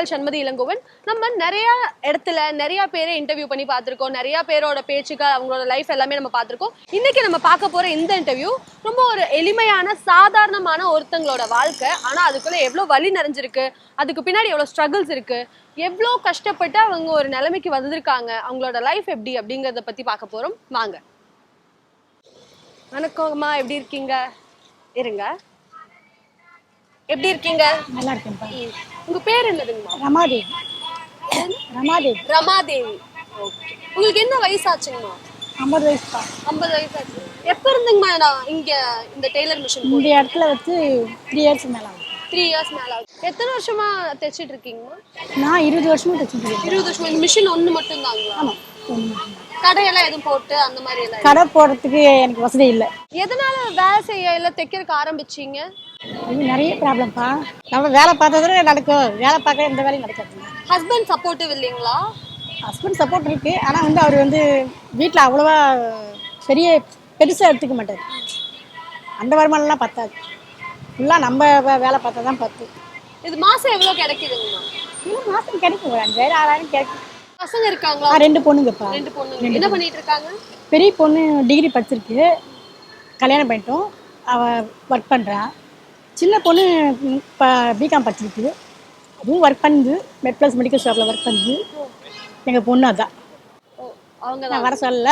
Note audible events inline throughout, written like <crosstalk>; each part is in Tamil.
நேர்களுக்கு உங்கள் சண்மதி இளங்கோவன். நம்ம நிறைய இடத்துல நிறைய பேரை இன்டர்வியூ பண்ணி பார்த்துருக்கோம். நிறைய பேரோட பேச்சுக்கள் அவங்களோட லைஃப் எல்லாமே நம்ம பார்த்துருக்கோம். இன்னைக்கு நம்ம பார்க்க போற இந்த இன்டர்வியூ ரொம்ப ஒரு எளிமையான சாதாரணமான ஒருத்தங்களோட வாழ்க்கை. ஆனா அதுக்குள்ள எவ்வளவு வழி நிறைஞ்சிருக்கு? அதுக்கு பின்னாடி எவ்வளவு ஸ்ட்ரகிள்ஸ் இருக்கு? எவ்வளோ கஷ்டப்பட்டு அவங்க ஒரு நிலைமைக்கு வந்திருக்காங்க? அவங்களோட லைஃப் எப்படி அப்படிங்கறத பத்தி பார்க்க போறோம். வாங்க. வணக்கம்மா. எப்படி இருக்கீங்க? இருங்க. எப்படி இருக்கீங்க? நல்லா இருக்கேன்ப்பா. உங்க பேர் என்னதுங்கம்மா ரமாதேவி. ரமாதேவி. ரமாதேவி. உங்களுக்கு என்ன வயசாச்சுங்கம்மா ஐம்பது வயசுப்பா. ஐம்பது வயசாச்சு. எப்ப இருந்துங்கம்மா நான் இங்க இந்த டெய்லர் மிஷின் இந்த இடத்துல வச்சு த்ரீ இயர்ஸ் மேலே ஆகும் த்ரீ இயர்ஸ் மேல ஆகுது. எத்தனை வருஷமா தைச்சிட்டு இருக்கீங்கம்மா நான் இருபது வருஷமும் தைச்சிட்டு இருக்கேன். இருபது வருஷமா. இந்த மிஷின் ஒண்ணு மட்டும் தாங்களா ஆமாம் ஒண்ணு மட்டும்தான். கடையெல்லாம் எதுவும் போட்டு அந்த மாதிரி எல்லாம் கடை போடுறதுக்கு எனக்கு வசதி இல்லை. எதனால வேலை செய்ய இல்ல தைக்கிறதுக்கு ஆரம்பிச்சீங்க? இது நிறைய ப்ராப்ளம்ப்பா நம்ம வேலை பார்த்ததுல நடக்கும். வேலை பார்க்க எந்த வேலையும் நடக்காது. ஹஸ்பண்ட் சப்போர்ட்டிவ் இல்லைங்களா? ஹஸ்பண்ட் சப்போர்ட் இருக்கு. ஆனால் வந்து அவர் வந்து வீட்டில் அவ்வளோவா பெரிய பெருசாக எடுத்துக்க மாட்டார். அந்த வருமானம்லாம் பத்தாது. ஃபுல்லாக நம்ம வேலை பார்த்தா தான் பத்து. இது மாசம் எவ்வளவு கிடைக்குதுங்கம்மா? இல்லை மாதம் கிடைக்கும். ஒரு அஞ்சாயிரம் ஆறாயிரம் கிடைக்கும். பசங்க இருக்காங்களா? ரெண்டு பொண்ணுங்கப்பா ரெண்டு பொண்ணுங்க. என்ன பண்ணிட்டு இருக்காங்க பெரிய பொண்ணு டிகிரி படிச்சிருக்கு. கல்யாணம் பண்ணிட்டோம். அவள் ஒர்க் பண்ணுறா சின்ன பொண்ணு இப்போ பிகாம் படிச்சிருக்கு. அதுவும் ஒர்க் பண்ணுது. மெட் ப்ளஸ் மெடிக்கல் ஷாப்பில் ஒர்க் பண்ணுது. எங்கள் பொண்ணு அதான். அவங்க நான் வர சொல்லல.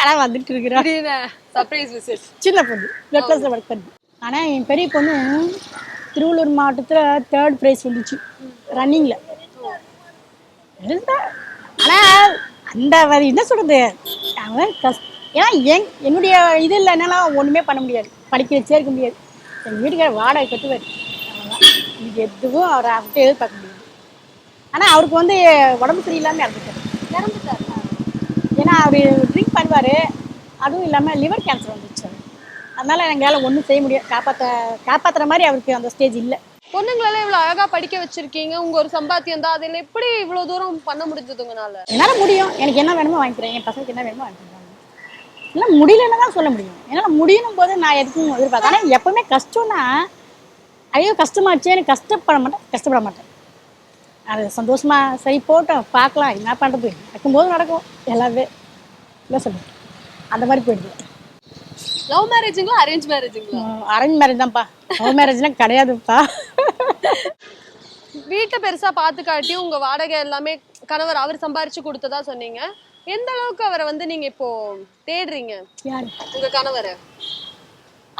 ஆனால் வந்துட்டு இருக்கிறா. திடீர்னு சர்ப்ரைஸ் விசிட் சின்ன பொண்ணு. மெட் ப்ளஸில் ஒர்க் பண்ணுது. ஆனால் என் பெரிய பொண்ணு திருவள்ளூர் மாவட்டத்தில் தேர்ட் ப்ரைஸ் வந்துச்சு. ரன்னிங்கில் ஆனால் அந்த என்ன சொல்கிறது அவன் கஷ் ஏன்னா என் என்னுடைய இது இல்லைனால ஒன்றுமே பண்ண முடியாது. படிக்க வச்சே இருக்க முடியாது. எங்கள் வீட்டுக்கார வாடகை கட்டுவார். இது எதுவும் அவரை அவர்கிட்ட எதிர்பார்க்க முடியாது. ஆனால் அவருக்கு வந்து உடம்பு சரியில்லாமல் இறந்துட்டார். இறந்துட்டாரு. ஏன்னா அவர் ட்ரிங்க் பண்ணுவார். அதுவும் இல்லாமல் லிவர் கேன்சர் வந்துச்சு. அதனால எங்களால் ஒன்றும் செய்ய முடியாது காப்பாற்ற காப்பாற்றுற மாதிரி அவருக்கு அந்த ஸ்டேஜ் இல்லை. பொண்ணுங்களெல்லாம் இவ்வளவு அழகா படிக்க வச்சிருக்கீங்க. உங்க ஒரு சம்பாத்தியம் தான். அதுல எப்படி இவ்வளவு தூரம் பண்ண முடிஞ்சது உங்களால? என்னால் முடியும். எனக்கு என்ன வேணுமோ வாங்கிக்கிறேன். என் பசங்களுக்கு என்ன வேணுமோ வாங்கிக்கிறேன். என்னால் முடியலன்னு தான் சொல்ல முடியும். என்னால் முடியணும் போது நான் எதுக்கும் எதிர்பார்த்தேன் ஆனால் எப்பவுமே கஷ்டம்னா ஐயோ கஷ்டமாச்சே எனக்கு கஷ்டப்பட மாட்டேன் கஷ்டப்பட மாட்டேன். அது சந்தோஷமா சரி போட்டோம் பார்க்கலாம் என்ன பண்ணுறது நடக்கும்போது நடக்கும். எல்லாமே இல்லை சொல்லு அந்த மாதிரி போயிடுது. லவ் மேரேஜுங்களா அரேஞ்ச் மேரேஜுங்களா அரேஞ்ச் மேரேஜ் தான்ப்பா. லவ் மேரேஜ்லாம் கிடையாதுப்பா. வீட்டை பெருசா பாத்து காட்டி உங்க வாடகை எல்லாமே கணவர் அவர் சம்பாரிச்சு கொடுத்ததா சொன்னீங்க. எந்த அளவுக்கு அவரை வந்து நீங்க இப்போ தேடுறீங்க? யார்? உங்க கணவரை.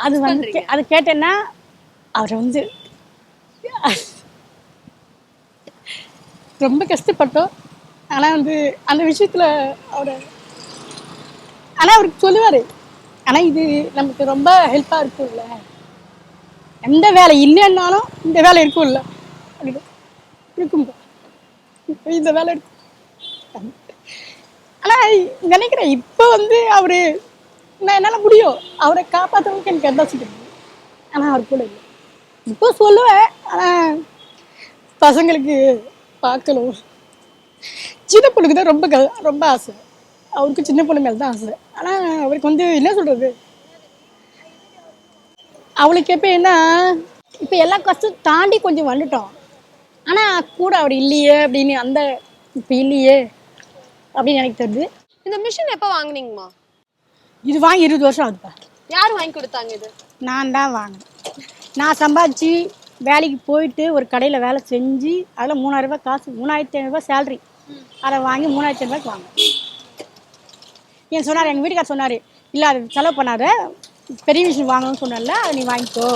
அது வந்து அது கேட்டேன்னா அவர் வந்து ரொம்ப கஷ்டப்பட்டோம். ஆனால் வந்து அந்த விஷயத்தில் அவரை ஆனால் அவருக்கு சொல்லுவார். ஆனால் இது நமக்கு ரொம்ப ஹெல்ப்பாக இருக்கும்ல. எந்த வேலை இல்லைன்னாலும் இந்த வேலை இருக்கும்ல. அப்படின்னு இருக்கும் இப்போ இந்த வேலை ஆனா ஆனால் நினைக்கிறேன் இப்போ வந்து அவர் நான் என்னால் முடியும். அவரை காப்பாற்றுறதுக்கு எனக்கு எந்த வச்சுக்க ஆனால் அவர் கூட இல்லை. இப்போ சொல்லுவேன். ஆனால் பசங்களுக்கு பார்க்கணும். சின்ன பொண்ணுக்கு தான் ரொம்ப க- ரொம்ப ஆசை. அவருக்கு சின்ன பொண்ணு மேலே தான் ஆசை. ஆனால் அவருக்கு வந்து என்ன சொல்கிறது அவளுக்கு எப்போ என்ன இப்போ எல்லா கஷ்டம் தாண்டி கொஞ்சம் வந்துட்டோம். ஆனால் கூட அவர் இல்லையே அப்படின்னு அந்த இப்போ இல்லையே அப்படின்னு எனக்கு தெரியுது இந்த மிஷின் எப்ப வாங்குனீங்கம்மா? இது வாங்கி இருபது வருஷம் ஆகுதுப்பா யார் வாங்கி கொடுத்தாங்க இது? நான் தான் வாங்கினேன். நான் சம்பாதிச்சு வேலைக்கு போயிட்டு ஒரு கடையில் வேலை செஞ்சு அதில் மூணாயிரம் ரூபாய் காசு மூணாயிரத்தி ஐநூறுரூபா சேலரி அதை வாங்கி மூணாயிரத்தி ஐநூறுபாய்க்கு வாங்கினேன். என் சொன்னார் எங்கள் வீட்டுக்கார் சொன்னார் இல்லை அது செலவு பண்ணாத. பெரிய விஷயம் வாங்கணும்னு சொன்னல அதை நீ வாங்கிக்கோ.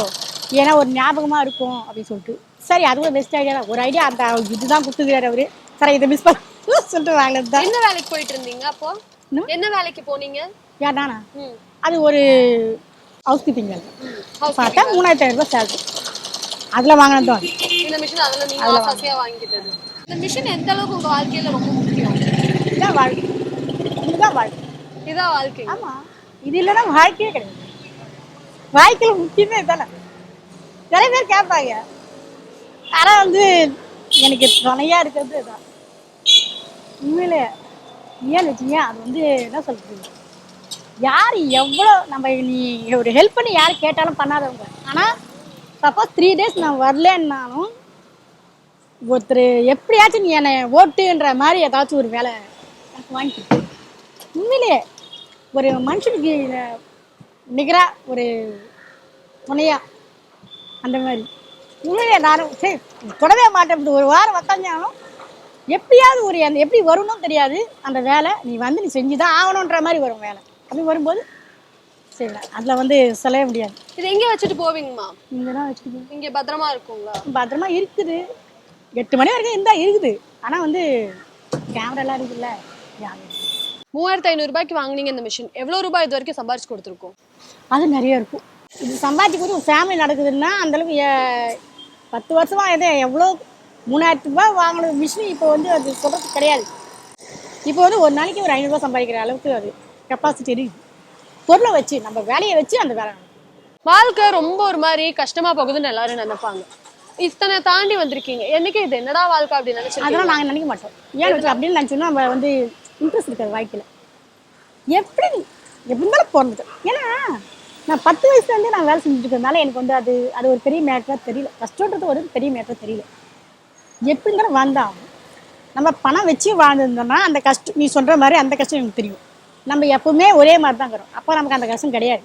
ஏன்னா ஒரு ஞாபகமாக இருக்கும் அப்படின்னு சொல்லிட்டு. சரி அது ஒரு பெஸ்ட் ஐடியா தான். ஒரு ஐடியா அந்த இதுதான் கொடுத்துக்கிறாரு அவரு. சரி இதை மிஸ் பண்ண <laughs> சொல்லிட்டு வாங்கினது தான். என்ன வேலைக்கு போயிட்டு இருந்தீங்க அப்போ? என்ன? வேலைக்கு போனீங்க? யார் நானா? அது ஒரு ஹவுஸ் கீப்பிங் வேலை பார்த்தா மூணாயிரத்தி ஐநூறுபா சேலரி அதில் வாங்கினது தான். இந்த மிஷின் அதுல நீங்க ஆசாசியா வாங்கிட்டது இந்த மிஷின் எந்த அளவுக்கு உங்க வாழ்க்கையில ரொம்ப முக்கியம்? இதுதான் வாழ்க்கை. இதுதான் வாழ்க்கை. இதான் வாழ்க்கை. ஆமாம் இது இல்லைன்னா வாழ்க்கையே கிடையாது. வாழ்க்கையில் முக்கியமே இதுதானே. நிறைய பேர் கேட்பாங்க. ஆனால் வந்து எனக்கு துணையாக இருக்கிறது தான் உண்மையிலே ஏன்னு வச்சுங்க அது வந்து என்ன சொல்கிறது யார் எவ்வளோ நம்ம நீ ஒரு ஹெல்ப் பண்ணி யார் கேட்டாலும் பண்ணாதவங்க. ஆனால் சப்போஸ் த்ரீ டேஸ் நான் வரலன்னாலும் ஒருத்தர் எப்படியாச்சும் நீ என்னை ஓட்டுன்ற மாதிரி ஏதாச்சும் ஒரு வேலை எனக்கு வாங்கிக்கிட்டு உண்மையிலே ஒரு மனுஷனுக்கு நிகராக ஒரு துணையாக அந்த மாதிரி. உண்மையிலே நானும் சரி தொடவே மாட்டேன். இப்படி ஒரு வாரம் உக்காந்தாலும் எப்படியாவது ஒரு அந்த எப்படி வரும்னும் தெரியாது. அந்த வேலை நீ வந்து நீ செஞ்சு தான் ஆகணுன்ற மாதிரி வரும் வேலை. அப்படி வரும்போது சரி அதில் வந்து சொல்லவே முடியாது. இது எங்க வச்சுட்டு போவீங்கம்மா? இங்கே தான் வச்சுட்டு இங்க பத்திரமா இருக்குங்களா? பத்திரமா இருக்குது. எட்டு மணி வரைக்கும் இருந்தால் இருக்குது. ஆனால் வந்து கேமராலாம் இருக்குல்ல. மூவாயிரத்தி ஐநூறு ரூபாய்க்கு வாங்குனீங்க இந்த மிஷின் எவ்வளவு ரூபாய் இது வரைக்கும் சம்பாரிச்சு கொடுத்துருக்கோம்? அது நிறைய இருக்கும். இது சம்பாதிச்சு போது ஒரு ஃபேமிலி நடக்குதுன்னா அந்தளவுக்கு பத்து வருஷமா எதோ எவ்வளோ மூணாயிரத்து ரூபாய் வாங்கின மிஷின் இப்போ வந்து அது சொல்கிறது கிடையாது. இப்போ வந்து ஒரு நாளைக்கு ஒரு ஐநூறுரூவா சம்பாதிக்கிற அளவுக்கு அது கெப்பாசிட்டி இருக்குது பொருளை வச்சு நம்ம வேலையை வச்சு அந்த வேலை. வாழ்க்கை ரொம்ப ஒரு மாதிரி கஷ்டமா போகுதுன்னு எல்லாரும் நினைப்பாங்க. இத்தனை தாண்டி வந்திருக்கீங்க. என்னைக்கு இது என்னடா வாழ்க்கை அப்படின்னு நினைச்சிருக்கீங்க? அதெல்லாம் நாங்கள் நினைக்க மாட்டோம். ஏன் அப்படின்னு நினச்சோன்னா நம்ம வந்து இன்ட்ரெஸ்ட் இருக்காது வாழ்க்கையில் எப்படி எப்படி இருந்தாலும் பிறந்துட்டோம். ஏன்னா நான் பத்து வயசுலேருந்தே நான் வேலை செஞ்சுட்டு இருக்கிறதுனால எனக்கு வந்து அது அது ஒரு பெரிய மேட்டராக தெரியல. கஷ்டன்றது ஒரு பெரிய மேட்டராக தெரியல. எப்படிங்கிற இருந்தாலும் வாழ்ந்தாகும் நம்ம பணம் வச்சு வாழ்ந்துருந்தோம்னா அந்த கஷ்டம் நீ சொல்கிற மாதிரி அந்த கஷ்டம் எனக்கு தெரியும். நம்ம எப்பவுமே ஒரே மாதிரி தான் இருக்கிறோம். அப்போ நமக்கு அந்த கஷ்டம் கிடையாது.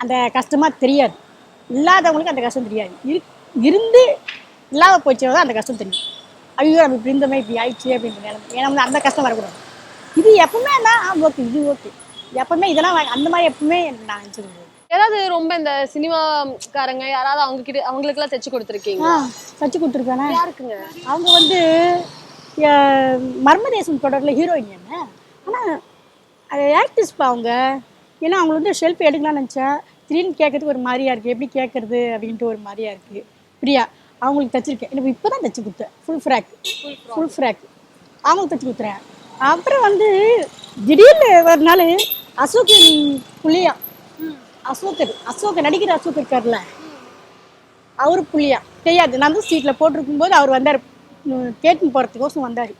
அந்த கஷ்டமாக தெரியாது. இல்லாதவங்களுக்கு அந்த கஷ்டம் தெரியாது. இரு இருந்து இல்லாத போச்சோ தான் அந்த கஷ்டம் தெரியும். ஐயோ நம்ம இப்படி இருந்தோமே இப்படி ஆயிடுச்சு அப்படின்ற நிலைமை. ஏன்னா வந்து அந்த கஷ்டம் வரக்கூடாது. இது எப்பவுமே தான் ஓகே இது ஓகே எப்பவுமே இதெல்லாம் அந்த மாதிரி எப்பவுமே நான் நினச்சிருக்கேன். ஏதாவது ரொம்ப இந்த சினிமாக்காரங்க யாராவது அவங்க கிட்ட அவங்களுக்கு எல்லாம் தைச்சு கொடுத்துருக்கீங்க தச்சு கொடுத்துருக்கானே. யாருக்குங்க? அவங்க வந்து மர்மதேசம் தொடரில் ஹீரோயின் என்ன? ஆனால் அது ஆக்டிஸ்ப்பா அவங்க. ஏன்னா அவங்க வந்து ஷெல்ஃப் எடுக்கலாம்னு நினச்சேன். திடீர்னு கேட்கறதுக்கு ஒரு மாதிரியா இருக்குது எப்படி கேட்கறது அப்படின்ட்டு ஒரு மாதிரியா இருக்குது பிரியா அவங்களுக்கு தச்சிருக்கேன். எனக்கு இப்போ தான் தச்சு கொடுத்தேன். ஃபுல் ஃப்ராக் ஃபுல் ஃப்ராக் அவங்களுக்கு தச்சு கொடுத்துறேன். அப்புறம் வந்து திடீர்னு ஒரு நாள் அசோகன் புள்ளியா அசோகர் அசோகர் நடிக்கிற அசோக் இருக்கார்ல. அவரு புள்ளியா தெரியாது. நான் வந்து சீட்டில் போட்டிருக்கும் போது அவர் வந்தார். கேட்டுன்னு போகிறதுக்கோசம் வந்தார்.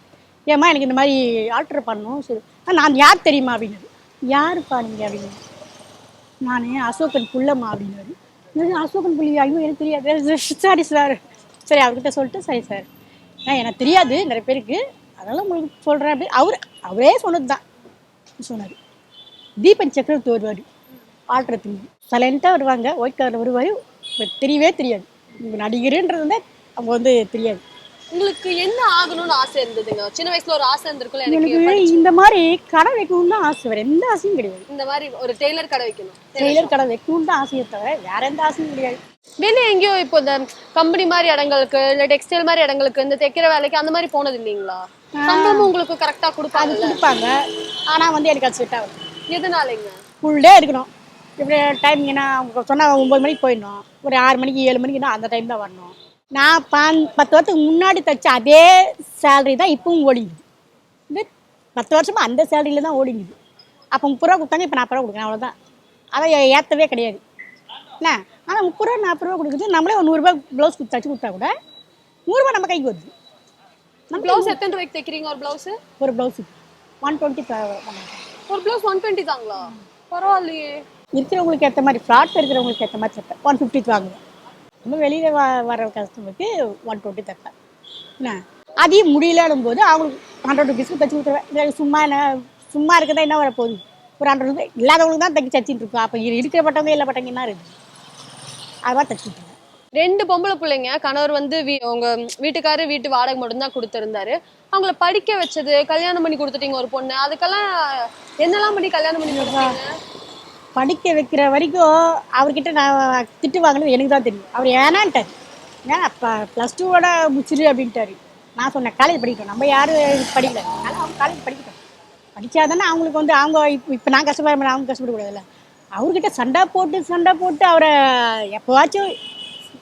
ஏம்மா எனக்கு இந்த மாதிரி ஆல்டர் பண்ணணும். சரி. "ஆ, நான் யார் தெரியுமா அப்படின்னாரு. யாருப்பா நீங்கள் அப்படின்னு. நான் அசோகன் புள்ளம்மா அப்படின்னாரு. "என்னது, அசோகன் புள்ளியா ஐயோ எனக்கு தெரியாது. சாரி சார் சரி அவர்கிட்ட சொல்லிட்டு சரி சார் நான் எனக்கு தெரியாது நிறைய பேருக்கு. அதனால உங்களுக்கு சொல்கிறேன் அப்படி அவர் அவரே சொன்னது தான் சொன்னார். தீபன் சக்கரவர்த்தி வருவார். ஆடுறதுக்கு சைலண்ட்டாக வருவாங்க. ஒயிட் கலரில் வருவார். தெரியவே தெரியாது. நடிகருன்றது வந்து அவங்க வந்து தெரியாது. உங்களுக்கு என்ன ஆகணும்னு ஆசை இருந்ததுங்க? சின்ன வயசுல ஒரு ஆசை இருந்திருக்கும்ல எனக்கு இந்த மாதிரி கடை வைக்கணும்னு தான் ஆசை. வேறு எந்த ஆசையும் கிடையாது. இந்த மாதிரி ஒரு டெய்லர் கடை வைக்கணும். டெய்லர் கடை வைக்கணும்னு தான் ஆசையை தவிர வேற எந்த ஆசையும் கிடையாது. வெளியே எங்கேயோ இப்போ இந்த கம்பெனி மாதிரி இடங்களுக்கு இல்ல டெக்ஸ்டைல் மாதிரி இடங்களுக்கு இந்த தைக்கிற வேலைக்கு அந்த மாதிரி போனது இல்லைங்களா? சம்பளமும் உங்களுக்கு கரெக்டா அது கொடுப்பாங்கல்ல? கொடுப்பாங்க. ஆனால் வந்து எனக்கு அது செட் ஆகும் எதனாலங்க ஃபுல் டே இருக்கணும். இப்படி டைமிங்னா அவங்க சொன்னால் ஒம்பது மணிக்கு போயிடணும். ஒரு ஆறு மணிக்கு ஏழு மணிக்குனா அந்த டைம் தான் வரணும். நான் பான் பத்து வருஷத்துக்கு முன்னாடி தைச்ச அதே சேலரி தான் இப்பவும் ஓடிங்குது பத்து வருஷமா அந்த சேலரியில் தான் ஓடிங்குது அப்போ முப்பது ரூபா கொடுத்தாங்க இப்போ நாற்பது ரூபா கொடுக்குறேன் அவ்வளோதான் அதை ஏற்றவே கிடையாது. என்ன? ஆனால் முப்பது ரூபா நாற்பது ரூபா கொடுக்குது. நம்மளே ஒரு நூறுரூபா ப்ளவுஸ் கொடுத்து தச்சு கொடுத்தா கூட நூறுரூபா நம்ம கைக்கு வருது. நம்ம பிளவுஸ் எத்தனை ரூபாய்க்கு தைக்கிறீங்க ஒரு பிளவுஸ் ஒரு ப்ளவுஸுக்கு ஒன் டுவெண்ட்டி ஒரு பிளவுஸ் ஒன் டுவெண்ட்டி தாங்களா? பரவாயில்லையே. இருக்கிறவங்களுக்கு ஏற்ற மாதிரி ஃப்ளாட் இருக்கிறவங்களுக்கு ஏற்ற மாதிரி தைப்பேன். ஒன் ஃபிஃப்டிக்கு வாங்குவேன். நம்ம வெளியில் வ வர கஸ்டமருக்கு ஒன் டுவெண்ட்டி தைப்பேன். என்ன? அதையும் முடியலன்னும் போது அவங்களுக்கு ஹண்ட்ரட் ருபீஸ்க்கு தைச்சி கொடுத்துருவேன். இல்லை சும்மா என்ன சும்மா இருக்கதா என்ன வர போகுது ஒரு ஹண்ட்ரட் ருபீஸ் இல்லாதவங்களுக்கு தான் தைக்க தச்சிட்டு இருக்கோம். அப்போ இருக்கிறப்பட்டவங்க இல்லப்பட்டவங்க என்ன இருக்குது அதுவாக மாதிரி ரெண்டு பொம்பளை பிள்ளைங்க கணவர் வந்து வீ- உங்க வீட்டுக்காரு வீட்டு வாடகை மட்டும்தான் கொடுத்திருந்தாரு. அவங்கள படிக்க வச்சது கல்யாணம் பண்ணி கொடுத்துட்டீங்க ஒரு பொண்ணு. அதுக்கெல்லாம் என்னெல்லாம் பண்ணி கல்யாணம் பண்ணி கொடுத்தீங்க? படிக்க வைக்கிற வரைக்கும் அவர்கிட்ட நான் திட்டு வாங்கினது எனக்கு தான் தெரியும். அவர் ஏனான்ட்டார் ஏன் அப்போ ப்ளஸ் டூவோட முடிச்சிரு அப்படின்ட்டாரு. நான் சொன்னேன் காலேஜ் படிக்கட்டும். நம்ம யாரும் படிக்கல? அதனால அவங்க காலேஜ் படிக்கட்டும். படித்தாதானே அவங்களுக்கு வந்து அவங்க இப்போ இப்போ நான் கஷ்டப்படுறேன் அவங்க கஷ்டப்படக்கூடாதுல்ல. அவர்கிட்ட சண்டை போட்டு சண்டை போட்டு அவரை எப்போவாச்சும்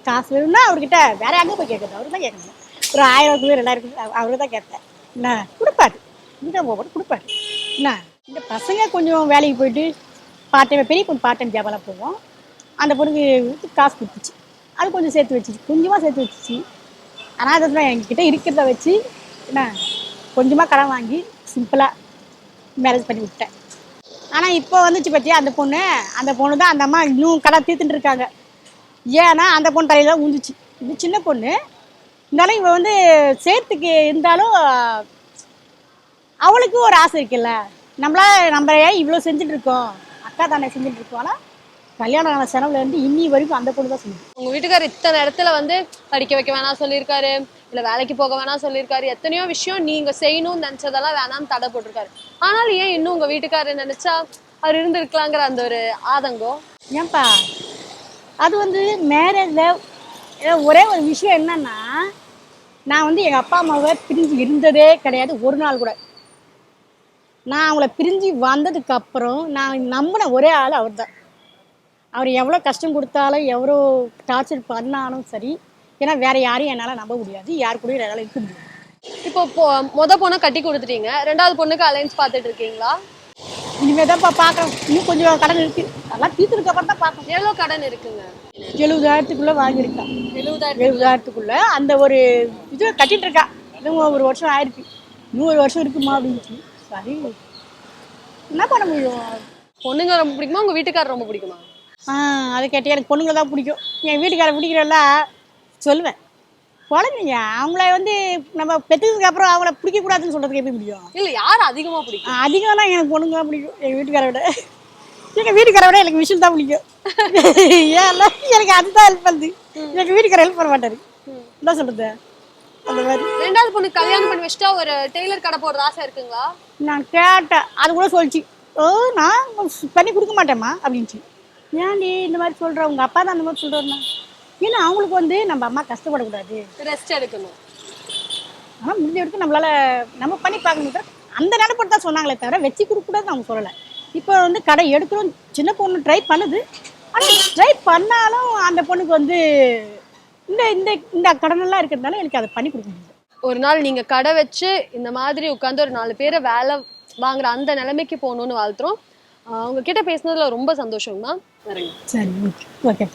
காசு வேணும்னா அவர்கிட்ட வேற யாருக்கும் போய் கேட்குறது? அவரு தான் கேட்கணும். ஒரு ஆயிரம் ரூபாய் ரெண்டாயிரம் அவரு தான் கேட்டேன் என்ன? கொடுப்பாரு. இந்த போட்டு கொடுப்பாரு. என்ன? இந்த பசங்க கொஞ்சம் வேலைக்கு போயிட்டு பார்ட் டைம் பெரிய பொண்ணு பார்ட் டைம் ஜாபெல்லாம் போவோம். அந்த பொண்ணுக்கு காசு கொடுத்துச்சு. அது கொஞ்சம் சேர்த்து வச்சுச்சு. கொஞ்சமாக சேர்த்து வச்சுச்சு. ஆனால் அதுதான் என்கிட்ட இருக்கிறத வச்சு என்ன? கொஞ்சமாக கடன் வாங்கி சிம்பிளாக மேரேஜ் பண்ணி விட்டேன். ஆனால் இப்போ வந்துச்சு பற்றியா அந்த பொண்ணு? அந்த பொண்ணு தான் அந்த அம்மா இன்னும் கடன் தீர்த்துட்டு இருக்காங்க. ஏன்னா அந்த பொண்ணு தலையில தான் உந்துச்சு. இது சின்ன பொண்ணு இருந்தாலும் இவ வந்து சேர்த்துக்கு இருந்தாலும் அவளுக்கு ஒரு ஆசை இருக்குல்ல. நம்மளா நம்ம ஏன் இவ்வளோ செஞ்சுட்டு இருக்கோம் அக்கா தானே செஞ்சுட்டு இருக்கோம் ஆனால் கல்யாணம் ஆன செலவுல இருந்து இன்னி வரைக்கும் அந்த பொண்ணு தான் செஞ்சு உங்க வீட்டுக்காரர் இத்தனை இடத்துல வந்து படிக்க வைக்க வேணாம் சொல்லியிருக்காரு இல்ல வேலைக்கு போக வேணாம் சொல்லியிருக்காரு. எத்தனையோ விஷயம் நீங்க செய்யணும்னு நினைச்சதெல்லாம் வேணாம்னு தடை போட்டிருக்காரு. ஆனாலும் ஏன் இன்னும் உங்க வீட்டுக்காரர் நினைச்சா அவர் இருந்திருக்கலாங்கிற அந்த ஒரு ஆதங்கம்? ஏன்பா அது வந்து மேரேஜில் ஒரே ஒரு விஷயம் என்னன்னா நான் வந்து எங்கள் அப்பா அம்மாவை பிரிஞ்சு இருந்ததே கிடையாது ஒரு நாள் கூட. நான் அவங்கள பிரிஞ்சு வந்ததுக்கப்புறம் நான் நம்பின ஒரே ஆள் அவர் தான் அவர் எவ்வளோ கஷ்டம் கொடுத்தாலும் எவ்வளோ டார்ச்சர் பண்ணாலும் சரி ஏன்னா வேற யாரையும் என்னால் நம்ப முடியாது யார் கூடயும் என்னால் இருக்க முடியாது. இப்போ மொதல் பொண்ணை கட்டி கொடுத்துட்டீங்க. ரெண்டாவது பொண்ணுக்கு அலைன்ஸ் பார்த்துட்டு இருக்கீங்களா? இனிமேல் தான்ப்பா பார்க்குறோம் இன்னும் கொஞ்சம் கடன் இருக்குது அதெல்லாம் தீர்த்துருக்கு அப்புறம் தான் பார்க்கணும். எவ்வளவு கடன் இருக்குங்க? எழுபதாயிரத்துக்குள்ளே வாங்கியிருக்கான் எழுபதாயிரம் எழுபதாயிரத்துக்குள்ள அந்த ஒரு இது கட்டிட்டு இருக்கா இன்னும் ஒரு வருஷம் ஆயிருக்கு. ஒரு வருஷம் இருக்குமா அப்படின்னு சரி. என்ன பண்ண முடியும்? பொண்ணுங்க ரொம்ப பிடிக்குமா? உங்க வீட்டுக்காரர் ரொம்ப பிடிக்குமா? ஆ அதை கேட்டு எனக்கு பொண்ணுங்களை தான் பிடிக்கும். என் வீட்டுக்கார பிடிக்கிறல்ல சொல்லுவேன். குழந்தைங்க அவங்கள வந்து நம்ம பெற்றதுக்கு அப்புறம் அவங்கள பிடிக்கக்கூடாதுன்னு சொல்கிறதுக்கு எப்படி முடியும் இல்ல யார் அதிகமா பிடிக்கும்? அதிகம்னா எனக்கு பொண்ணுங்க தான் பிடிக்கும். எங்கள் வீட்டுக்காரை விட. எங்கள் வீட்டுக்காரை விட எனக்கு விஷயம் தான் பிடிக்கும். ஏன் எனக்கு அதுதான் ஹெல்ப் பண்ணுது. எங்கள் வீட்டுக்கார ஹெல்ப் பண்ண மாட்டாரு. என்ன சொல்கிறது அந்த மாதிரி. ரெண்டாவது பொண்ணு கல்யாணம் பண்ணி வச்சுட்டா ஒரு டெய்லர் கடை போடுற ஆசை இருக்குங்களா? நான் கேட்டேன். அது கூட சொல்லிச்சு. ஓ நான் பண்ணி கொடுக்க மாட்டேம்மா அப்படின்ச்சு. ஏன்டி இந்த மாதிரி சொல்ற? உங்க அப்பா தான் அந்த மாதிரி சொல்றாருண்ணா. ஏன்னா அவங்களுக்கு வந்து நம்ம அம்மா கஷ்டப்படக்கூடாது. ரெஸ்ட் எடுக்கணும். ஆனால் முடிஞ்ச வரைக்கும் நம்மளால நம்ம பண்ணி பார்க்கணும் அந்த நினைப்பட்டு தான் சொன்னாங்களே தவிர வச்சு கொடுக்கக்கூடாதுன்னு அவங்க சொல்லலை. இப்போ வந்து கடை எடுக்கிறோம் சின்ன பொண்ணு ட்ரை பண்ணுது. ஆனால் ட்ரை பண்ணாலும் அந்த பொண்ணுக்கு வந்து இந்த இந்த இந்த கடனெல்லாம் இருக்கிறதுனால எனக்கு அதை பண்ணி கொடுக்க முடியல. ஒரு நாள் நீங்க கடை வச்சு இந்த மாதிரி உட்காந்து ஒரு நாலு பேரை வேலை வாங்குற அந்த நிலைமைக்கு போகணும்னு வாழ்த்துறோம். உங்ககிட்ட பேசுனதுல ரொம்ப சந்தோஷம்மா வரேங்க சரி ஓகே ஓகே